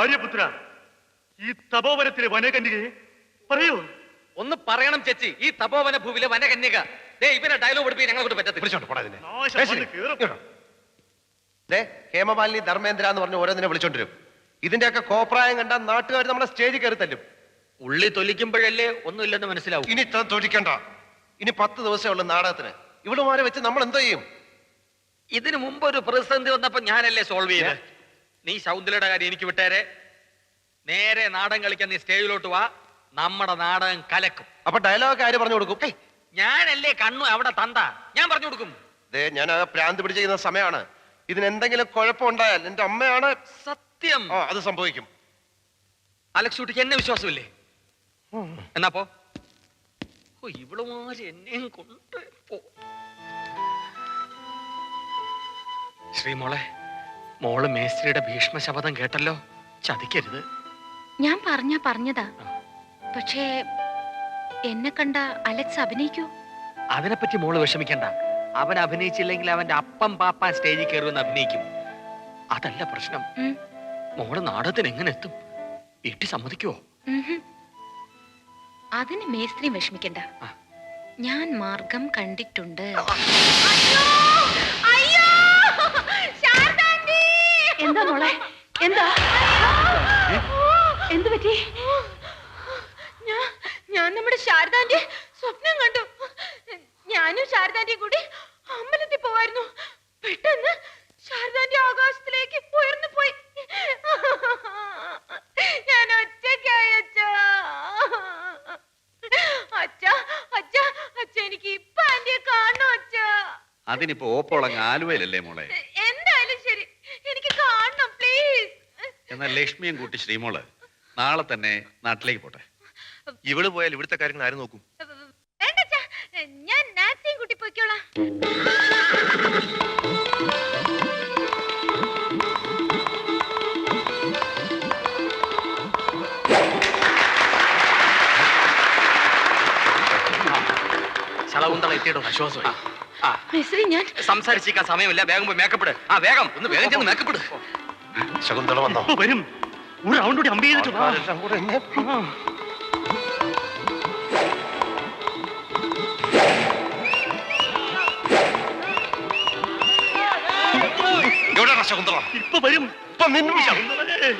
ആര്യപുത്ര ഈ തപോവനത്തിലെ വനകന്യകയെ പറയൂ. ഒന്ന് പറയണം ചേച്ചി. ഈ തപോവന ഭൂവിലെ വനകന്യക. ദേ ഇവരെ ഡയലോഗ് കൊടുപ്പി ഞങ്ങളെ കൊണ്ട് പറ്റത്തില്ല. ഹേമമാലിനി ധർമ്മേന്ദ്ര എന്ന് പറഞ്ഞ് ഓരോന്നിനെ വിളിച്ചോണ്ടിരും ഇതിന്റെയൊക്കെ കോപ്രായം കണ്ട നാട്ടുകാർ നമ്മളെ സ്റ്റേജിൽ കയറി തല്ലും. ഉള്ളി തൊലിക്കുമ്പോഴല്ലേ ഒന്നുമില്ലെന്ന് മനസ്സിലാവും. ഇനി ഇത്ര തൊഴിക്കണ്ട ഇനി പത്ത് ദിവസമേ ഉള്ളൂ നാടകത്തിന്. ഇവിടെ മാറി വെച്ച് നമ്മൾ എന്തോ ചെയ്യും? ഇതിനു മുമ്പ് ഒരു പ്രതിസന്ധി വന്നപ്പോ ഞാനല്ലേ സോൾവ് ചെയ്ത് നീ ശൗന്ദലയുടെ കാര്യം എനിക്ക് വിട്ടേരെ. നേരെ നാടകം കളിക്കാൻ നീ സ്റ്റേജിലോട്ട് വാ. നമ്മുടെ നാടകം കലക്കും. അപ്പൊ ഡയലോഗ് ആര് പറഞ്ഞു കൊടുക്കും? ഞാനല്ലേ കണ്ണു അവിടെ തന്ത? ഞാൻ പറഞ്ഞു കൊടുക്കും. ദേ ഞാൻ പ്രാന്ത് പിടിച്ചിരിക്കുന്ന സമയമാണ്. ഇതിന് എന്തെങ്കിലും കുഴപ്പമുണ്ടായാൽ എന്റെ അമ്മയാണ് സത്യം. അത് സംഭവിക്കും. അലക്സ് കുട്ടിക്ക് എന്നെ വിശ്വാസമില്ലേ? എന്നാ പോ. ഇവളുമാര് എന്നെയും കൊണ്ട് പോ. ശ്രീമോളെ മോൾ മേസ്ത്രിയുടെ ഭീഷ്മ ശപഥം കേട്ടല്ലോ? ചതിക്കരുത്. ഞാൻ പറഞ്ഞ പറഞ്ഞതാ. പക്ഷേ എന്നെ കണ്ട അലക്സ് അഭിനയിക്കൂ. അതിനെപ്പറ്റി മോൾ വിഷമിക്കണ്ട. അവൻ അഭിനയിച്ചില്ലെങ്കിൽ അവന്റെ അപ്പം പാപ്പാൻ സ്റ്റേജിൽ കയറുമെന്ന് അഭിനയിക്കും. അതല്ല പ്രശ്നം. മോൾ നാടകത്തിന് എങ്ങനെ എത്തും? വീട്ടിൽ സമ്മതിക്കുവോ. അതിന് മേസ്ത്രി വിഷമിക്കണ്ട. ഞാൻ മാർഗം കണ്ടിട്ടുണ്ട്. എന്താ മോളെ? എന്താ? എന്ത് പറ്റി? ഞാൻ നമ്മുടെ ശാരദാന്റെ സ്വപ്നം കണ്ടു. ഞാനും ശാരദാന്റെയും കൂടി അമ്പലത്തിൽ പോവായിരുന്നു. പെട്ടെന്ന് ശാരദാന്റെ ആകാശത്തിലേക്ക് ഉയർന്നു പോയി. ഞാൻ ഒറ്റയ്ക്കായി അച്ഛ. അച്ഛ അച്ഛ അച്ഛ എനിക്ക് ഇപ്പൊ ആന്റിയെ കാണണം അച്ഛ. അതിനിപ്പോ ഓപ്പോളങ്ങ് ആലുവയിലല്ലേ മോളെ എന്തായാലും ശരി എനിക്ക് കാണണം പ്ലീസ് എന്നാൽ ലക്ഷ്മിയും കൂട്ടി ശ്രീമോൾ. നാളെ തന്നെ നാട്ടിലേക്ക് പോട്ടെ. ഇവൾ പോയാൽ ഇവിടുത്തെ കാര്യങ്ങൾ ആരും നോക്കും? ഞാൻ നാൻസിയും കൂട്ടി പോയിക്കോളാം. ശളകുന്തള എത്തിയിട്ടോ ആശ്വാസമായി സംസാരിച്ചിരിക്കാൻ സമയമില്ല. വേഗം പോയി മേക്കപ്പെട് ആ വേഗം. ഒന്ന് വേഗം ചെന്ന് മേക്കപ്പെട് ശകുന്തള വന്നോ? വരും. ഒരു റൗണ്ട് കൂടി അമ്പ് ചെയ്തിട്ട് വാ. ആൾക്കാരെല്ലാം കൂടെ എന്നെ എവിടെയാണ് ശകുന്തള? ഇപ്പൊ വരും. ഇപ്പൊ നിന്നു ശകുന്തളേ,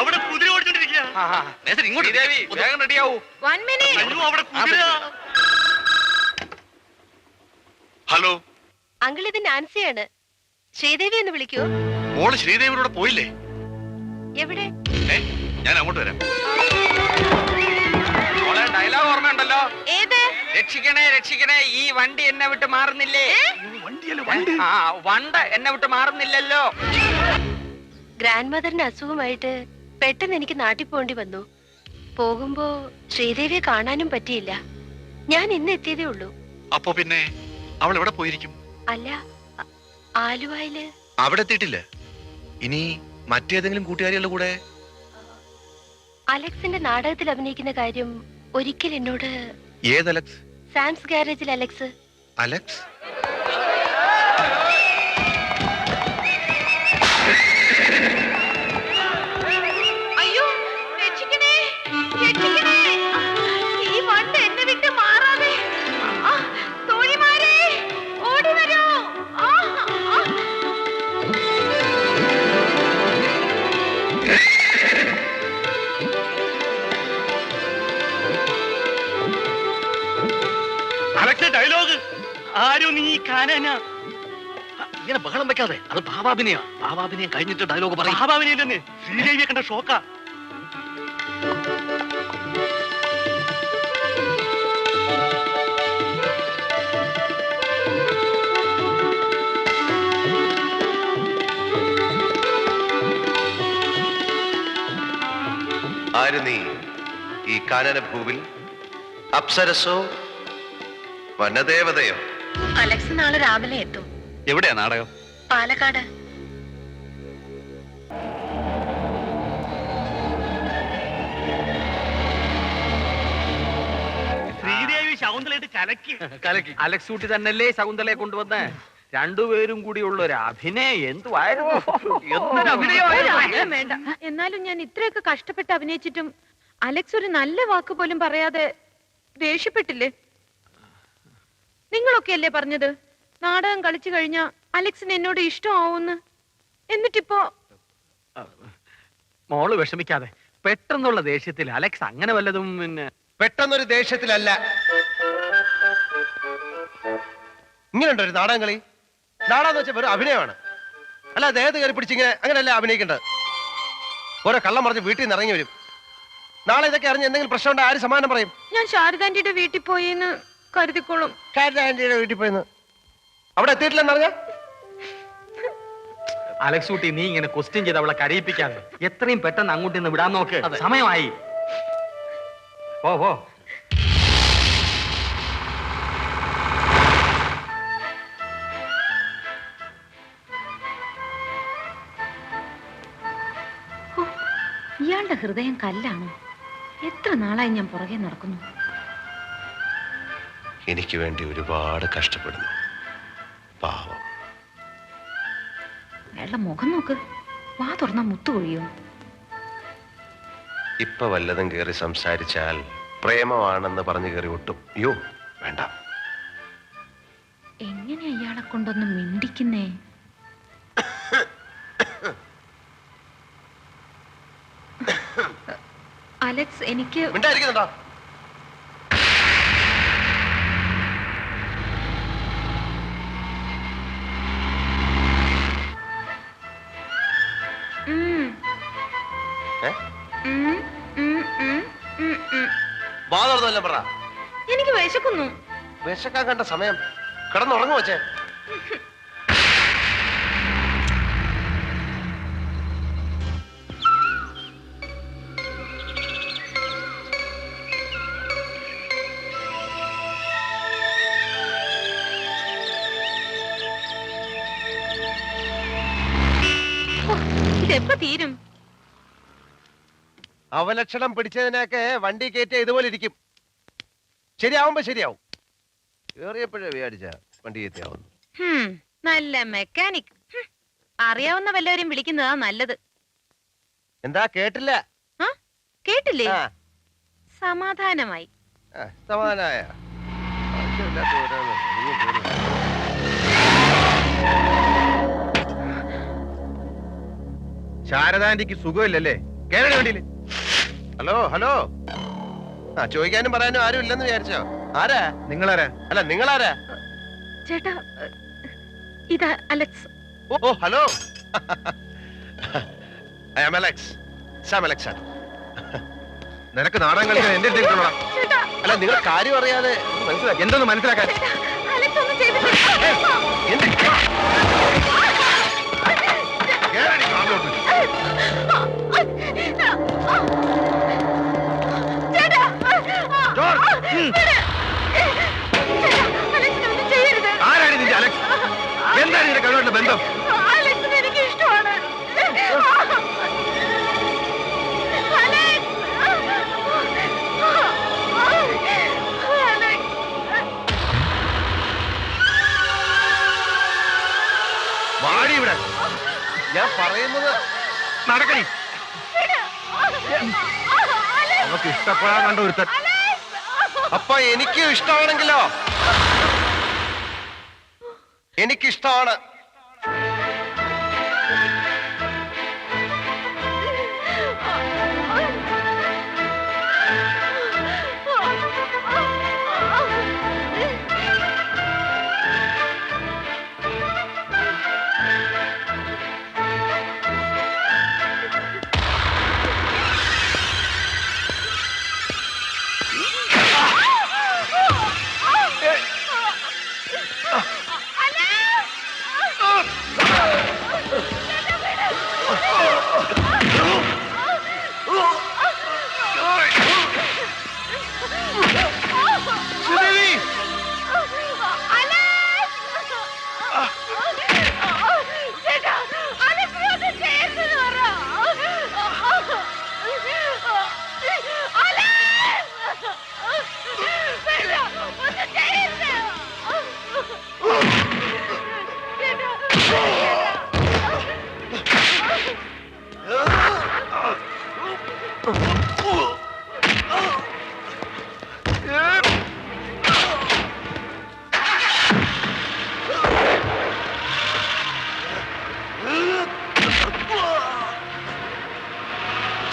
അവിടെ കുതിര ഓടിച്ചോണ്ടിരിക്കുക ആ. ഇങ്ങോട്ട്. ദേവി വേഗം റെഡിയാവൂ. വൺ മിനിറ്റ് അയ്യോ അവിടെ കുതിര. ഹലോ അങ്കിൾ ഇത് നാൻസിയാണ്. ശ്രീദേവി എന്ന് വിളിക്കൂ. മോൾ ശ്രീദേവിനോട് പോയില്ലേ? എവിടെ? ഏ ഞാൻ അങ്ങോട്ട് വരാം. മോളെ ഡയലോഗ് ഓർമ്മയുണ്ടല്ലോ? ഏത്? രക്ഷിക്കണേ രക്ഷിക്കണേ ഈ വണ്ടി എന്നെ വിട്ട് മാറുന്നില്ലേ? വണ്ടിയല്ല വണ്ടി? ആ വണ്ട് എന്നെ വിട്ട് മാറുന്നില്ലല്ലോ. ഗ്രാൻഡ് മദറിന് അസുഖമായിട്ട് പെട്ടെന്ന് എനിക്ക് നാട്ടിൽ പോകേണ്ടി വന്നു. പോകുമ്പോ ശ്രീദേവിയെ കാണാനും പറ്റിയില്ല. ഞാൻ ഇന്ന് എത്തിയതേ ഉള്ളൂ. അപ്പോ പിന്നെ അവൾ എവിടെ പോയിരിക്കും? അല്ല ആലുവായിൽ ആലുവയിൽ. അവിടെ എത്തിയിട്ടില്ല. ഇനി മറ്റേതെങ്കിലും കൂട്ടുകാരികളുടെ കൂടെ? അലക്സിന്റെ നാടകത്തിൽ അഭിനയിക്കുന്ന കാര്യം ഒരിക്കൽ എന്നോട് ഏത് അലക്സ്? സാംസ് ഗാരേജിൽ അലക്സ്. അലക്സ്? ഇങ്ങനെ ബഹളം വെക്കാതെ. അത് ഭാവാഭിനയാ. ഭാവാഭിനയം കഴിഞ്ഞിട്ട് ഡയലോഗ് പറയും. മഹാഭാവനയില്ലെന്ന് ശ്രീദേവിയെ കണ്ട ഷോക്കാ. ആര് നീ? ഈ കാനനഭൂവിൽ? അപ്സരസോ? വനദേവതയോ? അലക്സ് നാളെ രാവിലെ എത്തും. എവിടെയാ നാടകം? പാലക്കാട്. ശ്രീദേവി ശകുന്തളയിട്ട് കലക്കി. കലക്കി. അലക്സ് കുട്ടി തന്നെയല്ലേ ശകുന്തളയെ കൊണ്ടുവന്ന്? രണ്ടുപേരും കൂടിയുള്ള ഒരു അഭിനയം എന്തുവായിരുന്നു? എന്തൊരു ഒരു അഭിനയം അഭിനയം വേണ്ട. എന്നാലും ഞാൻ ഇത്രയൊക്കെ കഷ്ടപ്പെട്ട് അഭിനയിച്ചിട്ടും അലക്സ് ഒരു നല്ല വാക്ക് പോലും പറയാതെ ദേഷ്യപ്പെട്ടില്ലേ? നിങ്ങളൊക്കെ അല്ലേ പറഞ്ഞത്? നാടകം കളിച്ചു കഴിഞ്ഞാ അലക്സിന് എന്നോട് ഇഷ്ടമാവൂന്ന്. എന്നിട്ടിപ്പോ മോൾ വിഷമിക്കാതെ. പെട്ടെന്നുള്ള ദേഷ്യത്തിൽ അലക്സ് അങ്ങനെ വല്ലതും പിന്നെ പെട്ടെന്നൊരു ദേഷ്യത്തിലല്ല. ഇങ്ങനെയുണ്ടോ ഒരു നാടകം കളി? നാടകം വെച്ചാൽ വെറും അഭിനയമാണ്. അല്ല ദേഹത്ത് കയറി പിടിച്ചിങ്ങനെ അങ്ങനെയല്ല അഭിനയിക്കേണ്ടത്? ഓരോ കള്ളം പറഞ്ഞ് വീട്ടിൽ നിന്ന് ഇറങ്ങി വരും. നാളെ ഇതൊക്കെ അറിഞ്ഞ് എന്തെങ്കിലും പ്രശ്നം ഉണ്ടോ ആര് സമാനം പറയും? ഞാൻ ശാരദാന്റിയുടെ വീട്ടിൽ പോയിന്ന് കരുതിക്കോളും. കാര്യം ആന്റിയുടെ വീട്ടിൽ പോയിന്ന്. അവിടെ എത്തിയിട്ടില്ലെന്ന് അറിഞ്ഞാ അലക്സ് കുട്ടി നീ ഇങ്ങനെ ക്വസ്റ്റ്യൻ ചെയ്ത് അവളെ കരയിപ്പിക്കാതെ എത്രയും പെട്ടെന്ന് അങ്ങോട്ട് നിന്ന് വിടാൻ നോക്ക്. സമയമായി. ഓ ഓ ഇയാളുടെ ഹൃദയം കല്ലാണോ? എത്ര നാളായി ഞാൻ പുറകെ നടക്കുന്നു? എനിക്ക് വേണ്ടി ഒരുപാട് കഷ്ടപ്പെടുന്നു. പാവം. അയാളുടെ മുഖം നോക്ക്. വാ തുറന്ന മുത്തു കൊഴിയോ. ഇപ്പൊ വല്ലതും കയറി സംസാരിച്ചാൽ പ്രേമമാണെന്ന് പറഞ്ഞു കയറി ഒട്ടും. അയ്യോ വേണ്ട. എങ്ങനെ അയാളെ കൊണ്ടൊന്ന് മിണ്ടിക്കുന്നേ? അലക്സ് എനിക്ക് മിണ്ടായിരിക്കുന്നുണ്ടോ വാ പറ. എനിക്ക് വിശക്കുന്നു. വിശക്കാൻ കണ്ട സമയം കിടന്നുറങ്ങു വച്ചേ ഇതെപ്പോ തീരും? അവലക്ഷണം പിടിച്ചതിനൊക്കെ വണ്ടി കയറ്റിയ ഇതുപോലെ ഇരിക്കും. ശരിയാവുമ്പോ ശരിയാവും. കേറിയപ്പോഴേ വിചാരിച്ച വണ്ടി എത്തിയാവുന്നു. ഹും, നല്ല മെക്കാനിക് ഹും, അറിയാവുന്ന വല്ലവരും വിളിക്കുന്നതാ നല്ലത്. എന്താ കേട്ടില്ല? ആ കേട്ടില്ലേ? ആ, സമാധാനമായി. ആ, സമാധാനായ. ആവശ്യമില്ലാത്ത ഓരോന്ന്. നീ കേറ്. ശാരദാന്റിക്ക് സുഖമില്ലല്ലേ? കേരള വണ്ടിയിൽ. Hello hello. ആ ചോദിക്കാനും പറയാനും ആരും ഇല്ലെന്ന് വിചാരിച്ചോ ആരാ നിങ്ങളാരാ അല്ല നിങ്ങളാരാ ചേട്ടാ ഇതാ Alex oh hello I am Alex Sam Alex ആണ് നിനക്ക് നാടകം കളിക്കാൻ എന്റെ അടുത്ത് കിട്ടണോടാ അല്ല നിങ്ങൾ കാര്യം അറിയാതെ മനസ്സിലാക്കി എന്തൊന്ന് മനസ്സിലാക്കാൻ എന്ത് ആരാണ് നിന്റെ അലക്സ്? എന്താണ് നിന്റെ കഴിവുള്ള ബന്ധം? വാടി ഇവിടെ. ഞാൻ പറയുന്നത് നടക്കണി നമുക്ക് ഇഷ്ടപ്പെടാൻ കണ്ട ഒരുത്തൻ. അപ്പൊ എനിക്കും ഇഷ്ടമാണെങ്കിലോ? എനിക്കിഷ്ടമാണ്.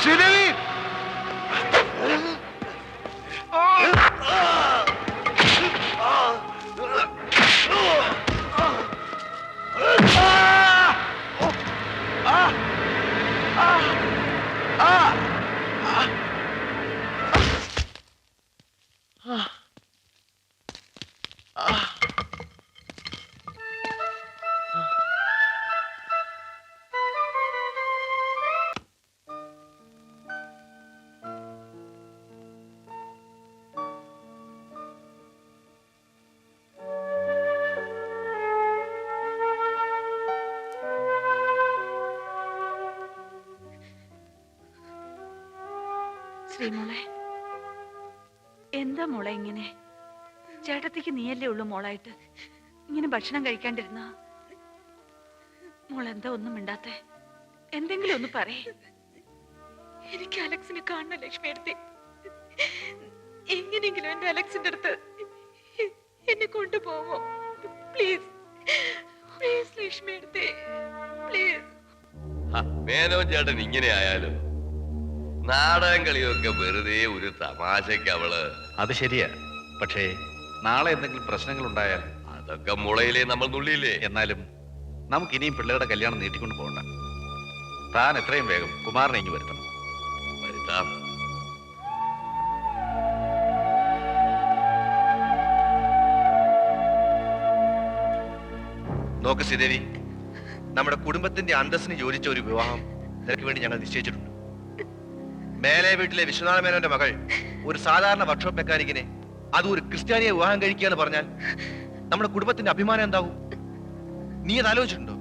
ശ്രീദേവി ശ്രീമോളെ എന്താ മോളെ ഇങ്ങനെ? ചേട്ടത്തിക്ക് നീയല്ലേ ഉള്ളൂ മോളായിട്ട്. ഇങ്ങനെ ഭക്ഷണം കഴിക്കാണ്ടിരുന്ന? മോൾ എന്താ ഒന്നും മിണ്ടാത്തെ? എന്തെങ്കിലും ഒന്ന് പറയേ. എനിക്ക് അലക്സിനെ കാണണം ലക്ഷ്മി എടുത്തി. എങ്ങനെയെങ്കിലും എന്റെ അലക്സിന്റെ അടുത്ത് എന്നെ കൊണ്ടുപോവോ? പ്ലീസ് പ്ലീസ് ലക്ഷ്മി അടുത്ത് പ്ലീസ്. മേനോ ചേട്ടൻ ഇങ്ങനെ ആയാലും നാടകം കളിയൊക്കെ വെറുതെ ഒരു തമാശക്ക് അവൾ. അത് ശരിയാ. പക്ഷേ നാളെ എന്തെങ്കിലും പ്രശ്നങ്ങൾ ഉണ്ടായാൽ? അതൊക്കെ മുളയിലേ നമ്മൾ നുള്ളിയില്ലേ എന്നാലും നമുക്ക് ഇനിയും പിള്ളേരുടെ കല്യാണം നീട്ടിക്കൊണ്ട് പോകണ്ട. താൻ എത്രയും വേഗം കുമാറിനെ ഇങ്ങി വരുത്തണം. വരുത്താം. നോക്ക് ശ്രീദേവി നമ്മുടെ കുടുംബത്തിന്റെ അന്തസ്സിന് യോജിച്ച ഒരു വിവാഹം നിനക്ക് വേണ്ടി ഞങ്ങൾ നിശ്ചയിച്ചിട്ടുണ്ട്. മേലെ വീട്ടിലെ വിശ്വനാഥ മേനോന്റെ മകൾ ഒരു സാധാരണ വർക്ക്ഷോപ്പ് മെക്കാനിക്കിനെ അത് ഒരു ക്രിസ്ത്യാനിയെ വിവാഹം കഴിക്കുക എന്ന് പറഞ്ഞാൽ നമ്മുടെ കുടുംബത്തിന്റെ അഭിമാനം എന്താവും? നീ അത് ആലോചിച്ചിട്ടുണ്ടോ?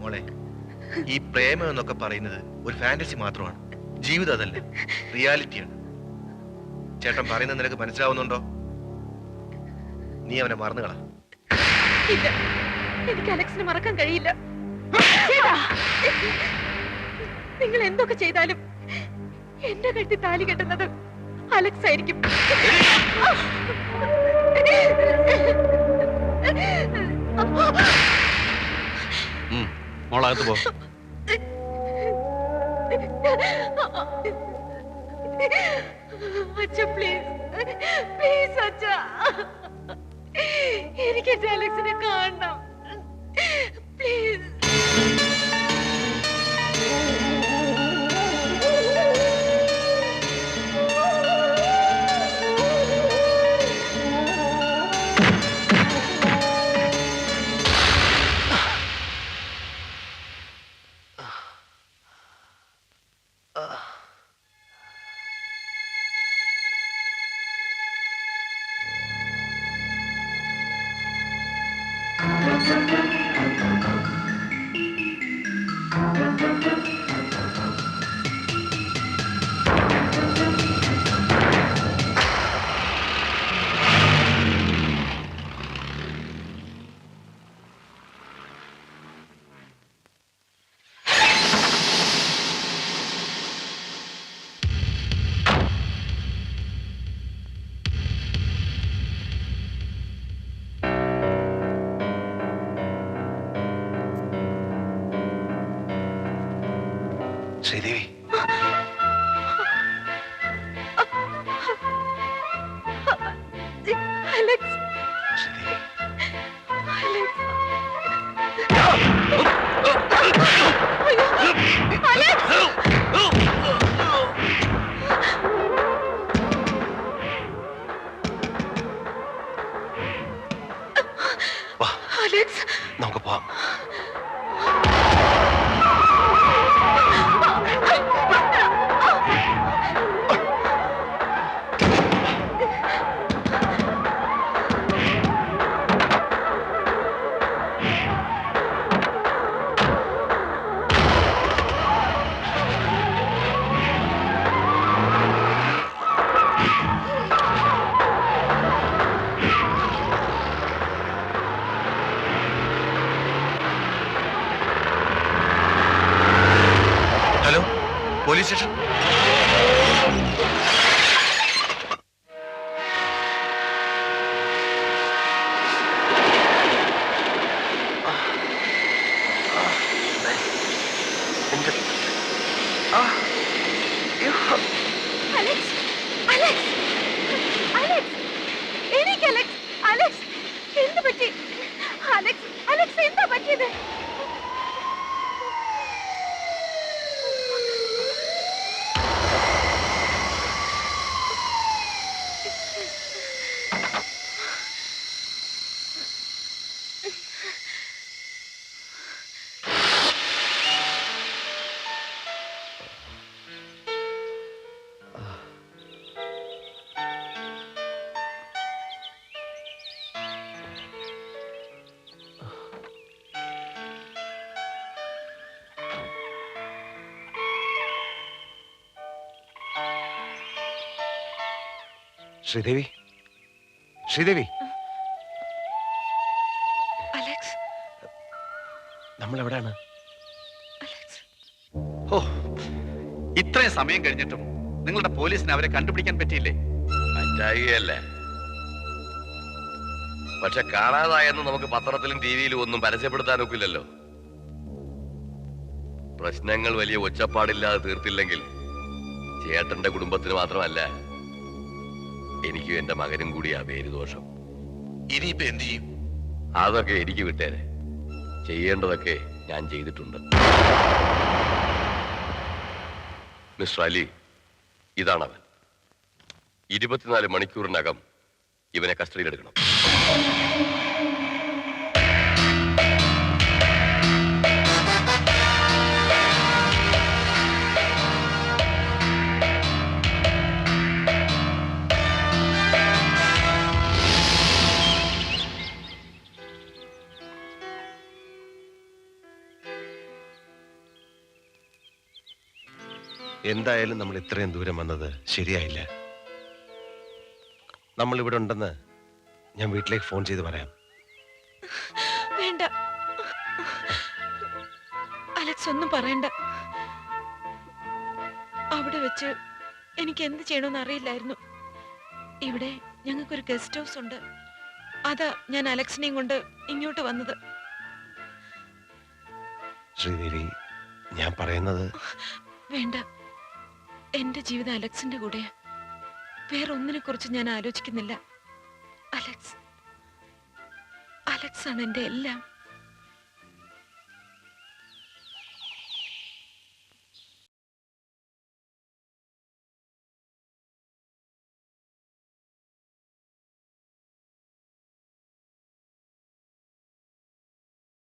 മോളെ ഈ പ്രേമം എന്നൊക്കെ പറയുന്നത് ഒരു ഫാന്റസി മാത്രമാണ്. ജീവിതം അതല്ല റിയാലിറ്റിയാണ് ചേട്ടൻ പറയുന്നത് നിനക്ക് മനസ്സിലാവുന്നുണ്ടോ? നീ അവനെ മറന്നുകളാ ഇല്ല എനിക്ക് അലക്സിനെ മറക്കാൻ കഴിയില്ല. നിങ്ങൾ എന്തൊക്കെ ചെയ്താലും എന്റെ കട്ടി താലി കെട്ടുന്നത് അലക്സ് ആയിരിക്കും. മോളകത്ത് പോ. അച്ഛ പ്ലീസ് പ്ലീസ് അച്ഛ. എനിക്ക് എന്റെ അലക്സിനെ കാണണം. പ്ലീസ്. ശ്രീദേവി? ശ്രീദേവി? അലക്സ്. നമ്മൾ എവിടെയാണ് അലക്സ്. ഓ ഇത്രയും സമയം കഴിഞ്ഞിട്ടും നിങ്ങളുടെ പോലീസിന് അവരെ കണ്ടുപിടിക്കാൻ പറ്റിയില്ലേ? അല്ലേ പക്ഷെ കാണാതായെന്ന് നമുക്ക് പത്രത്തിലും ടി വിയിലും ഒന്നും പരസ്യപ്പെടുത്താനൊക്കില്ലല്ലോ. പ്രശ്നങ്ങൾ വലിയ ഒച്ചപ്പാടില്ലാതെ തീർത്തില്ലെങ്കിൽ ചേട്ടന്റെ കുടുംബത്തിന് മാത്രമല്ല എനിക്കും എന്റെ മകനും കൂടിയാ പേര് ദോഷം ഇനിയിപ്പോ എന്ത് ചെയ്യും? അതൊക്കെ എനിക്ക് വിട്ടേനെ ചെയ്യേണ്ടതൊക്കെ ഞാൻ ചെയ്തിട്ടുണ്ട്. മിസ്റ്റർ അലി ഇതാണവൻ. ഇരുപത്തിനാല് മണിക്കൂറിനകം ഇവനെ കസ്റ്റഡിയിലെടുക്കണം. എന്തായാലും നമ്മൾ ഇത്രയും ദൂരം വന്നത് ശരിയായില്ല. നമ്മൾ ഇവിടെ ഉണ്ടെന്ന് ഞാൻ വീട്ടിലേക്ക് ഫോൺ ചെയ്ത് പറയാം. വേണ്ട. അലക്സ് ഒന്നും പറയണ്ട. അവിടെ വെച്ച് എനിക്ക് എന്ത് ചെയ്യണമെന്ന് അറിയില്ലായിരുന്നു. ഇവിടെ ഞങ്ങൾക്കൊരു ഗസ്റ്റ് ഹൗസ് ഉണ്ട്. അതാ ഞാൻ അലക്സിനെയും കൊണ്ട് ഇങ്ങോട്ട് വന്നത്. ശ്രീദേവി ഞാൻ പറയുന്നത് വേണ്ട. എന്റെ ജീവിതം അലക്സിന്റെ കൂടെ. വേറെ ഒന്നിനെ കുറിച്ച് ഞാൻ ആലോചിക്കുന്നില്ല. അലക്സ്. അലക്സ് ആണ് എന്റെ എല്ലാം.